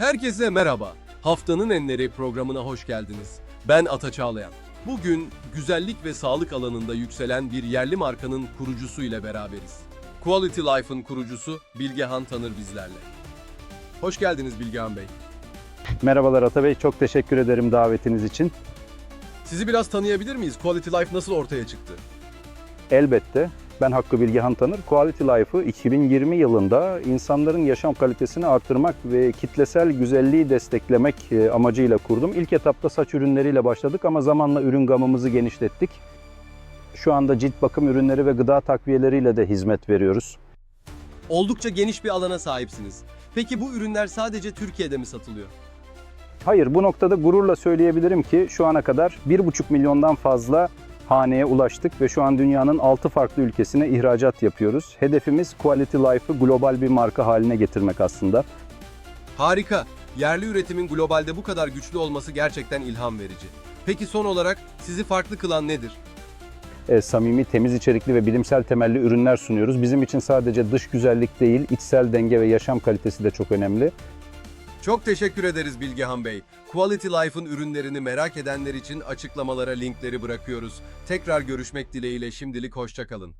Herkese merhaba. Haftanın Enleri programına hoş geldiniz. Ben Ata Çağlayan. Bugün güzellik ve sağlık alanında yükselen bir yerli markanın kurucusu ile beraberiz. Quality Life'ın kurucusu Bilgehan Tanır bizlerle. Hoş geldiniz Bilgehan Bey. Merhabalar Ata Bey, çok teşekkür ederim davetiniz için. Sizi biraz tanıyabilir miyiz? Quality Life nasıl ortaya çıktı? Elbette ben Hakkı Bilgehan Tanır. Quality Life'ı 2020 yılında insanların yaşam kalitesini arttırmak ve kitlesel güzelliği desteklemek e, amacıyla kurdum. İlk etapta saç ürünleriyle başladık ama zamanla ürün gamımızı genişlettik. Şu anda cilt bakım ürünleri ve gıda takviyeleriyle de hizmet veriyoruz. Oldukça geniş bir alana sahipsiniz. Peki bu ürünler sadece Türkiye'de mi satılıyor? Hayır, bu noktada gururla söyleyebilirim ki şu ana kadar 1,5 milyondan fazla haneye ulaştık ve şu an dünyanın 6 farklı ülkesine ihracat yapıyoruz. Hedefimiz Quality Life'ı global bir marka haline getirmek aslında. Harika. Yerli üretimin globalde bu kadar güçlü olması gerçekten ilham verici. Peki son olarak sizi farklı kılan nedir? E, samimi, temiz içerikli ve bilimsel temelli ürünler sunuyoruz. Bizim için sadece dış güzellik değil, içsel denge ve yaşam kalitesi de çok önemli. Çok teşekkür ederiz Bilgehan Bey. Quality Life'ın ürünlerini merak edenler için açıklamalara linkleri bırakıyoruz. Tekrar görüşmek dileğiyle şimdilik hoşçakalın.